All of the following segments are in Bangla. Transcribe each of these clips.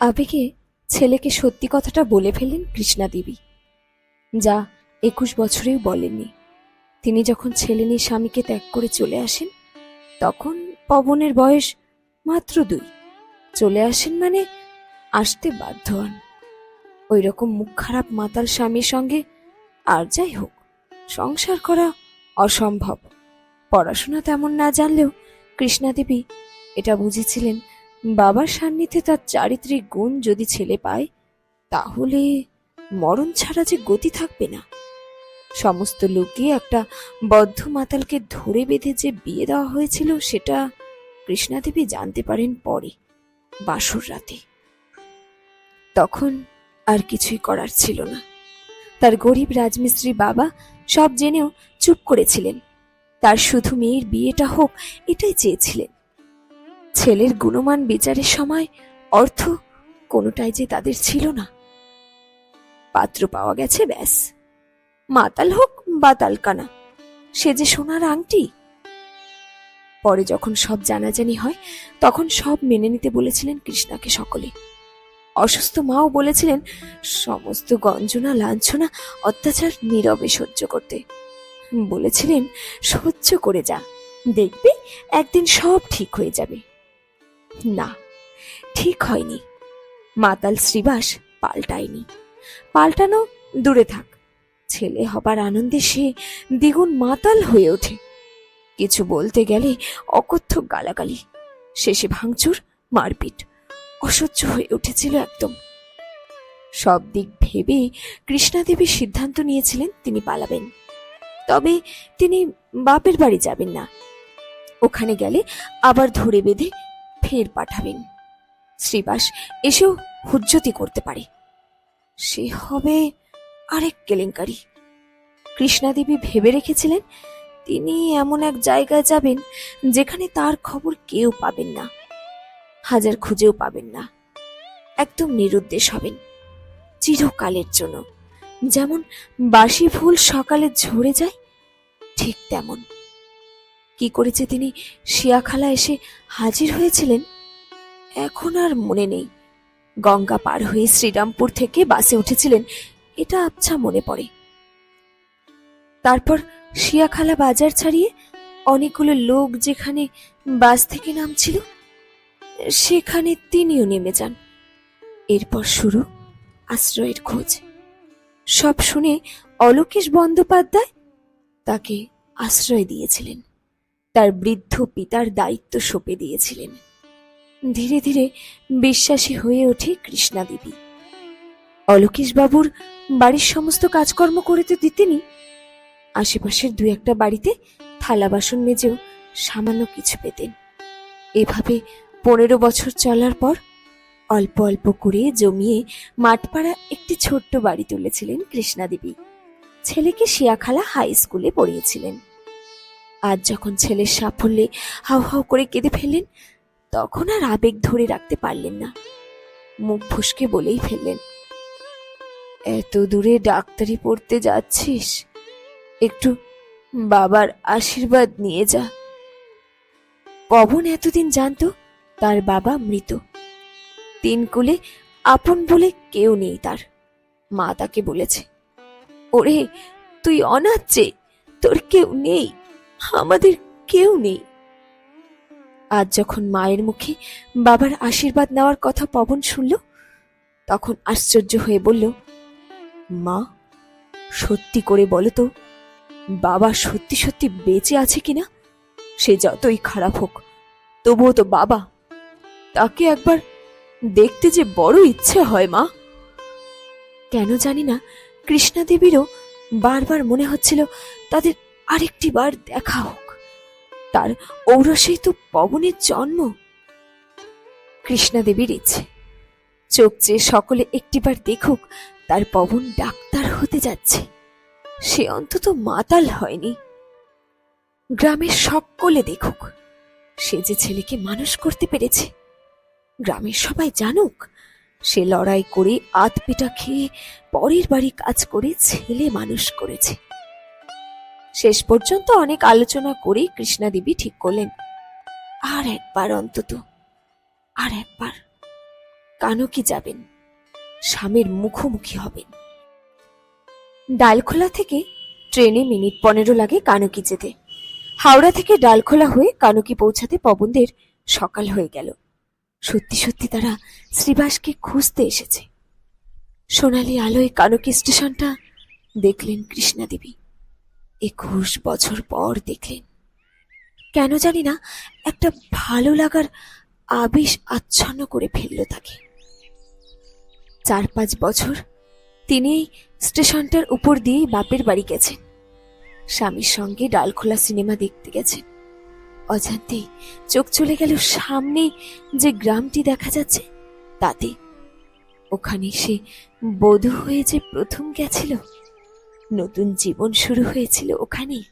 আবেগে ছেলেকে সত্যি কথাটা বলে ফেলেন কৃষ্ণা দেবী। যা একুশ বছরেও বলেননি। তিনি যখন ছেলে নিয়ে স্বামীকে ত্যাগ করে চলে আসেন, তখন পবনের বয়স মাত্র দুই। চলে আসেন মানে আসতে বাধ্য হন। ওই রকম মুখ খারাপ মাতাল স্বামীর সঙ্গে আর যাই হোক, সংসার করা অসম্ভব। পড়াশোনা তেমন না জানলেও কৃষ্ণা দেবী এটা বুঝেছিলেন বাবার সান্নিধ্যে তার চারিত্রিক গুণ যদি ছেলে পায়, তাহলে মরণ ছাড়া যে গতি থাকবে না। সমস্ত লোকই একটা বদ্ধ মাতালকে ধরে বেঁধে যে বিয়ে দেওয়া হয়েছিল, সেটা কৃষ্ণাদেবী জানতে পারেন পরে, বাসর রাতে। তখন আর কিছুই করার ছিল না। তার গরিব রাজমিস্ত্রি বাবা সব জেনেও চুপ করেছিলেন। তার শুধু মেয়ের বিয়েটা হোক, এটাই চেয়েছিলেন। ছেলের গুণমান বিচারের সময় অর্থ কোনোটাই যে তাদের ছিল না। পাত্র পাওয়া গেছে, ব্যাস। মাতাল হোক বা তালকানা, সে যে সোনার আংটি। পরে যখন সব জানাজানি হয়, তখন সব মেনে নিতে বলেছিলেন কৃষ্ণাকে সকলে। অসুস্থ মাও বলেছিলেন, সমস্ত গঞ্জনা, লাঞ্ছনা, অত্যাচার নীরবে সহ্য করতে। বলেছিলেন, সহ্য করে যা, দেখবে একদিন সব ঠিক হয়ে যাবে। না, ঠিক হয়নি। মাতাল শ্রীবাস পাল্টায়নি। পাল্টানো দূরে থাক। ছেলে হবার আনন্দে সে দ্বিগুণ মাতাল হয়ে ওঠে। কিছু বলতে গেলে অকথ্য গালাগালি, শেষে ভাঙচুর, মারপিট, অসহ্য হয়ে উঠেছিল একদম। সব দিক ভেবে কৃষ্ণাদেবী সিদ্ধান্ত নিয়েছিলেন তিনি পালাবেন। তবে তিনি বাপের বাড়ি যাবেন না। ওখানে গেলে আবার ধরে বেঁধে ফের পাঠাবেন। শ্রীবাস এসেও হুজ্জতি করতে পারে। সে হবে আরেক কেলেঙ্কারি। কৃষ্ণাদেবী ভেবে রেখেছিলেন, তিনি এমন এক জায়গায় যাবেন যেখানে তার খবর কেউ পাবেন না, হাজার খুঁজেও পাবেন না। একদম নিরুদ্দেশ হবেন, চিরকালের জন্য। যেমন বাসি ফুল সকালে ঝরে যায়, ঠিক তেমন। কি করেছে তিনি? শিয়াখালা এসে হাজির হয়েছিলেন? এখন আর মনে নেই। গঙ্গা পার হয়ে শ্রীরামপুর থেকে বাসে উঠেছিলেন, এটা আবছা মনে পড়ে। তারপর শিয়াখালা বাজার ছাড়িয়ে অনেকগুলো লোক যেখানে বাস থেকে নামছিল, সেখানে তিনিও নেমে যান। এরপর শুরু আশ্রয়ের খোঁজ। সব শুনে অলোকেশ বন্দ্যোপাধ্যায় তাকে আশ্রয় দিয়েছিলেন। তার বৃদ্ধ পিতার দায়িত্ব সঁপে দিয়েছিলেন। ধীরে ধীরে বিশ্বাসী হয়ে ওঠে কৃষ্ণা দেবী অলোকেশ বাবুর বাড়ির সমস্ত কাজকর্ম করে তো দিতেনি। আশেপাশের দু একটা বাড়িতে থালা বাসন মেজেও সামান্য কিছু পেতেন। এভাবে পনেরো বছর চলার পর অল্প অল্প করে জমিয়ে মাঠপাড়া একটি ছোট্ট বাড়ি তুলেছিলেন কৃষ্ণা দেবী ছেলেকে শিয়াখালা হাই স্কুলে পড়িয়েছিলেন। আজ যখন ছেলের সাফল্যে হাউ হাউ করে কেঁদে ফেললেন, তখন আর আবেগ ধরে রাখতে পারলেন না। মুখ ফুসকে বলেই ফেললেন, এত দূরে ডাক্তারি পড়তে যাচ্ছিস? একটু বাবার আশীর্বাদ নিয়ে যা। পবন এতদিন জানতো তার বাবা মৃত। তিন কুলে আপন বলে কেউ নেই তার। মা তাকে বলেছে, ওরে, তুই অনাথ যে তোর কেউ নেই। আমাদের কেউ নেই। আজ যখন মায়ের মুখে বাবার আশীর্বাদ নেওয়ার কথা পবন শুনল, তখন আশ্চর্য হয়ে বলল, মা, সত্যি করে বলো তো, বাবা সত্যি সত্যি বেঁচে আছে কিনা? সে যতই খারাপ হোক, তবুও তো বাবা, তাকে একবার দেখতে যে বড় ইচ্ছে হয়, মা। কেন জানি না, কৃষ্ণা দেবীরও বারবার মনে হচ্ছিল তাদের আরেকটি বার দেখা হোক। তার ঔরসেই তো পবনের জন্ম। কৃষ্ণাদেবীর ইচ্ছে। চোখ চেয়ে সকলে একটিবার দেখুক, তার পবন ডাক্তার হতে যাচ্ছে। সে অন্তত মাতাল হয়নি। গ্রামের সকলে দেখুক, সে যে ছেলেকে মানুষ করতে পেরেছে। গ্রামের সবাই জানুক, সে লড়াই করে আতপিটা খেয়ে পরের বাড়ি কাজ করে ছেলে মানুষ করেছে। শেষ পর্যন্ত অনেক আলোচনা করে কৃষ্ণা দেবী ঠিক করলেন। আর একবার অন্তত, আর একবার কানকি যাবেন, স্বামীর মুখোমুখি হবেন। ডালখোলা থেকে ট্রেনে মিনিট পনেরো লাগে কানকি যেতে। হাওড়া থেকে ডালখোলা হয়ে কানকি পৌঁছাতে পবনদের সকাল হয়ে গেল। সত্যি সত্যি তারা শ্রীবাসকে খুঁজতে এসেছে। সোনালি আলোয় কানকি স্টেশনটা দেখলেন কৃষ্ণা দেবী একুশ বছর পর দেখলেন। কেন জানি না, একটা ভালো লাগার আবেশ আচ্ছন্ন করে ফেলল তাকে। চার পাঁচ বছর তিনি স্টেশনটার উপর দিয়েই বাপের বাড়ি গেছেন। স্বামীর সঙ্গে ডালখোলা সিনেমা দেখতে গেছেন। অজান্তেই চোখ চলে গেল সামনে যে গ্রামটি দেখা যাচ্ছে, তাতে। ওখানে সে বধূ হয়ে যে প্রথম গেছিল নতুন জীবন শুরু হয়েছিল ওখানে।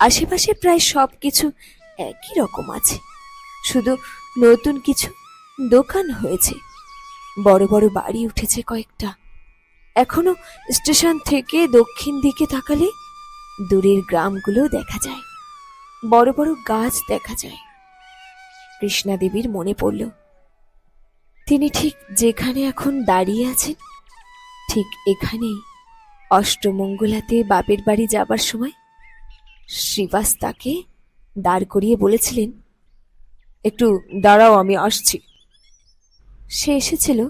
আশেপাশে প্রায় সব কিছু একই রকম আছে। শুধু নতুন কিছু দোকান হয়েছে। বড় বড় বাড়ি উঠেছে কয়েকটা। এখনও স্টেশন থেকে দক্ষিণ দিকে তাকালে দূরের গ্রামগুলো দেখা যায়। বড় বড় গাছ দেখা যায়। কৃষ্ণা দেবীর মনে পড়ল, তিনি ঠিক যেখানে এখন দাঁড়িয়ে আছেন, ঠিক এখানেই। অষ্টমঙ্গলাতে বাপের বাড়ি যাবার সময় শ্রীবাস তাকে দাঁড় করিয়ে বলেছিলেন, একটু দাঁড়াও, আমি আসছি। সে এসেছিল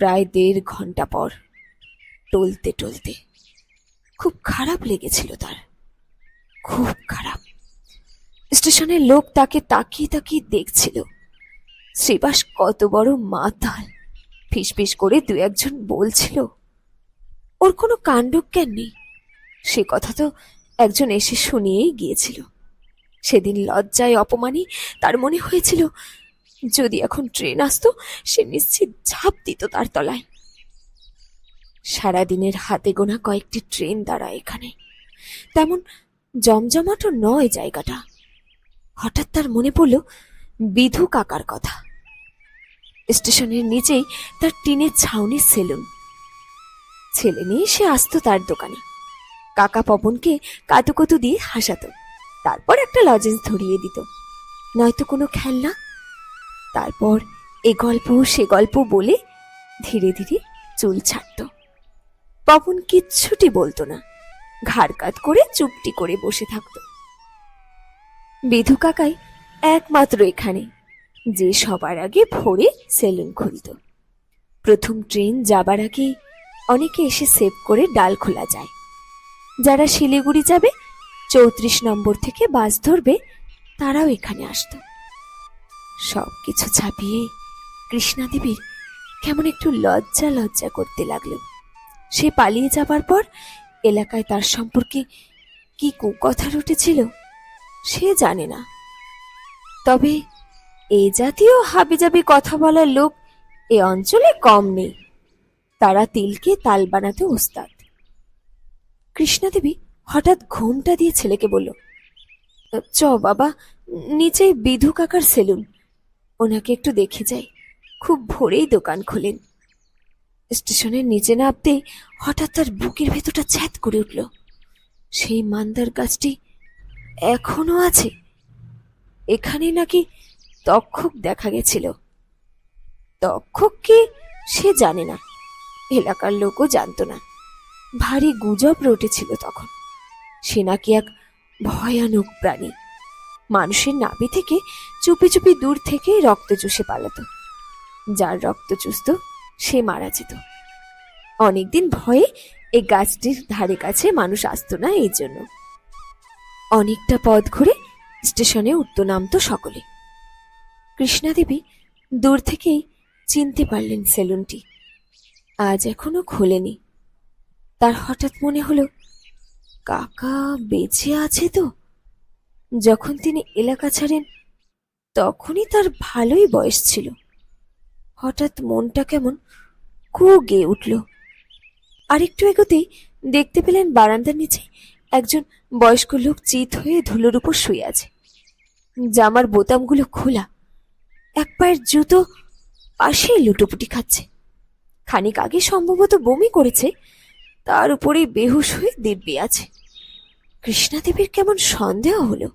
প্রায় দেড় ঘণ্টা পর, টলতে টলতে। খুব খারাপ লেগেছিল তার, খুব খারাপ। স্টেশনের লোক তাকে তাকিয়ে তাকিয়ে দেখছিল। শ্রীবাস কত বড় মাতাল, ফিসফিস করে দু একজন বলছিল ওর কোনো কাণ্ডজ্ঞান নেই। সে কথা তো একজন এসে শুনিয়েই গিয়েছিল। সেদিন লজ্জায় অপমানে তার মনে হয়েছিল, যদি এখন ট্রেন আসতো, সে নিশ্চিত ঝাঁপ দিত তার তলায়। সারাদিনের হাতে গোনা কয়েকটি ট্রেন দাঁড়ায় এখানে। তেমন জমজমাটও নয় জায়গাটা। হঠাৎ তার মনে পড়ল, বিধু কাকার কথা। স্টেশনের নিচেই তার টিনের ছাউনির সেলুন। ছেলে নিয়ে সে আসতো তার দোকানে। কাকা পবনকে কাতুকুতু দিয়ে হাসাতো। তারপর একটা লজেন্স ধরিয়ে দিত। নয়তো কোনো খেলনা? তারপর এ গল্প, সে গল্প বলে ধীরে ধীরে চুল ছাড়ত। পবন কিচ্ছুটি বলতো না। ঘাড় কাত করে চুপটি করে বসে থাকত। বিধু কাকাই একমাত্র এখানে, যে সবার আগে ভোরে সেলুন খুলত। প্রথম ট্রেন যাবার আগে অনেকে এসে সেভ করে ডাল খোলা যায়। যারা শিলিগুড়ি যাবে, চৌত্রিশ নম্বর থেকে বাস ধরবে, তারাও এখানে আসতো। সব কিছু ছাপিয়ে কৃষ্ণা দেবীর কেমন একটু লজ্জা লজ্জা করতে লাগল। সে পালিয়ে যাবার পর এলাকায় তার সম্পর্কে কি কুকথা উঠেছিল সে জানে না। তবে এ জাতীয় হাবিজাবি কথা বলার লোক এ অঞ্চলে কম নেই। তারা তিলকে তাল বানাতে ওস্তাদ। কৃষ্ণাদেবী হঠাৎ ঘোমটা দিয়ে ছেলেকে বলল, চ বাবা নিচেই বিধু কাকার সেলুন। ওনাকে একটু দেখে যাই। খুব ভোরেই দোকান খোলেন। স্টেশনের নিচে নামতে হঠাৎ তার বুকের ভেতরটা ছ্যাত করে উঠল। সেই মান্দার গাছটি এখনও আছে। এখানে নাকি তক্ষক দেখা গেছিল। তক্ষক কি সে জানে না। এলাকার লোকও জানতো না। ভারী গুজব রটেছিল তখন। সে নাকি এক ভয়ানক প্রাণী। মানুষের নাভি থেকে চুপি চুপি দূর থেকে রক্ত চুষে পালাতো। যার রক্ত চুষত, সে মারা যেত। অনেকদিন ভয়ে এই গাছটির ধারে কাছে মানুষ আসতো না এই জন্য। অনেকটা পথ ঘুরে স্টেশনে উঠতো নামতো সকলে। কৃষ্ণাদেবী দূর থেকেই চিনতে পারলেন সেলুনটি। আজ এখনও খোলেনি। তার হঠাৎ মনে হলো, কাকা বেঁচে আছে তো। যখন তিনি এলাকা ছাড়েন, তখনই তার ভালোই বয়স ছিল। হঠাৎ মনটা কেমন কু গেয়ে উঠল। আরেকটু এগোতেই দেখতে পেলেন বারান্দার নিচে একজন বয়স্ক লোক চিত হয়ে ধুলোর উপর শুয়ে আছে। জামার বোতামগুলো খোলা। এক পায়ের জুতো পাশেই লুটোপুটি খাচ্ছে। খানিক আগে সম্ভবত বমি করেছে, তার উপরেই বেহুশ হয়ে দিব্যি আছে। কৃষ্ণাদেবীর কেমন সন্দেহ হলো।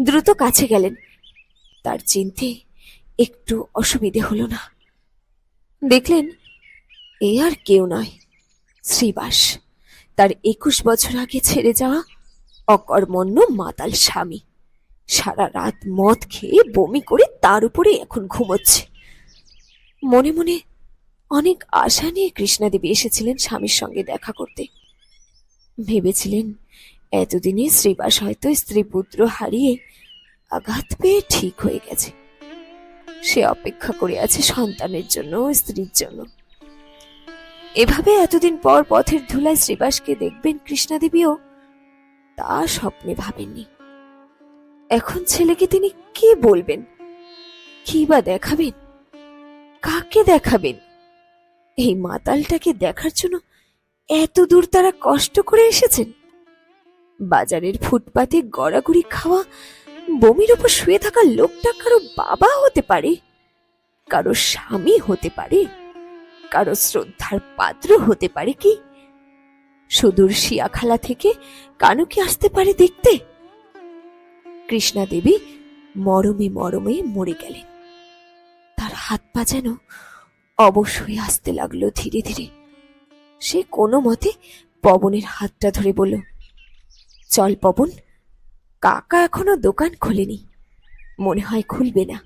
দ্রুত কাছে গেলেন। তার চিনতে একটু অসুবিধে হলো না। দেখলেন এ আর কেউ নয়, শ্রীবাস। তার একুশ বছর আগে ছেড়ে যাওয়া অকর্মণ্য মাতাল স্বামী। সারা রাত মদ খেয়ে বমি করে তার উপরে এখন ঘুমোচ্ছে। মনে মনে অনেক আশা নিয়ে কৃষ্ণাদেবী এসেছিলেন স্বামীর সঙ্গে দেখা করতে। ভেবেছিলেন, এতদিনে শ্রীবাস হয়তো স্ত্রী পুত্র হারিয়ে আঘাত পেয়ে ঠিক হয়ে গেছে। সে অপেক্ষা করে আছে সন্তানের জন্য স্ত্রীর জন্য। এভাবে এতদিন পর পথের ধুলায় শ্রীবাসকে দেখবেন কৃষ্ণাদেবীও তা স্বপ্নে ভাবেননি। এখন ছেলেকে তিনি কি বলবেন? কি বা দেখাবেন? কাকে দেখাবেন? এই মাতালটাকে দেখার জন্য এত দূর তারা কষ্ট করে এসেছেন? বাজারের ফুটপাতে গড়াগড়ি খাওয়া, বমির উপর শুয়ে থাকা লোকটা কারও বাবা হতে পারে, কারও স্বামী হতে পারে, কারও শ্রদ্ধার পাত্র হতে পারে কি? সুদূর শিয়াখালা থেকে কানু কি আসতে পারে দেখতে। কৃষ্ণা দেবী মরমে মরমে মরে গেলেন। তার হাত পা যেন অবশ হয়ে আসতে লাগল ধীরে ধীরে। সে কোনো মতে পবনের হাতটা ধরে বলল, চল পবন, কাকা এখনও দোকান খোলেনি। মনে হয় খুলবে না।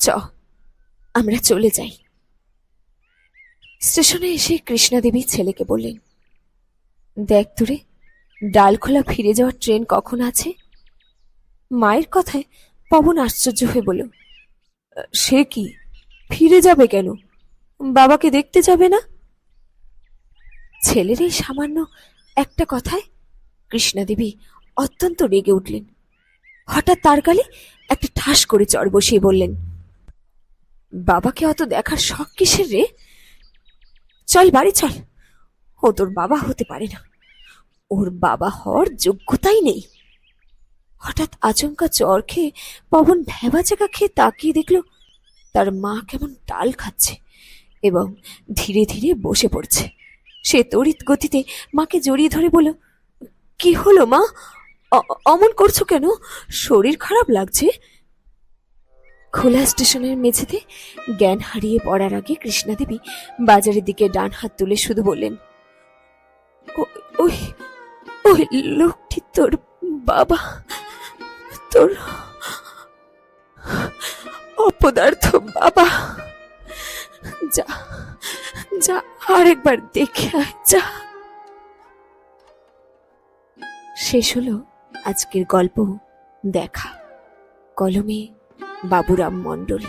চ, আমরা চলে যাই। স্টেশনে এসে কৃষ্ণাদেবী ছেলেকে বললেন, দেখ তোরে, ডালখোলা ফিরে যাওয়ার ট্রেন কখন আছে? মায়ের কথায় পবন আশ্চর্য হয়ে বলল, সে কি? ফিরে যাবে কেন? বাবাকে দেখতে যাবে না? ছেলের এই সামান্য একটা কথায় কৃষ্ণাদেবী অত্যন্ত রেগে উঠলেন। হঠাৎ তার গালে একটা ঠাস করে চড় বসিয়ে বললেন, বাবাকে অত দেখার শখ কিসের রে? চল বাড়ি চল। ও তোর বাবা হতে পারে না। ওর বাবা হওয়ার যোগ্যতাই নেই। হঠাৎ আচমকা চর খেয়ে পবন ভেবা জায়গা খেয়ে তাকিয়ে দেখল তার মা কেমন ডাল খাচ্ছে এবং ধীরে ধীরে বসে পড়ছে। সে তড়িৎ গতিতে মাকে জড়িয়ে ধরে বলল, কি হলো মা? অমন করছ কেন? শরীর খারাপ লাগছে? খোলা স্টেশনের মেঝেতে জ্ঞান হারিয়ে পড়ার আগে কৃষ্ণাদেবী বাজারের দিকে ডান হাত তুলে শুধু বললেন, "ও- ওই ওই লোকটি তোর বাবা, তোর অপদার্থ বাবা। যা যা, আরেকবার দেখে যা। শেষ হলো আজকের গল্প, দেখা। কলমে বাবুরাম মণ্ডল।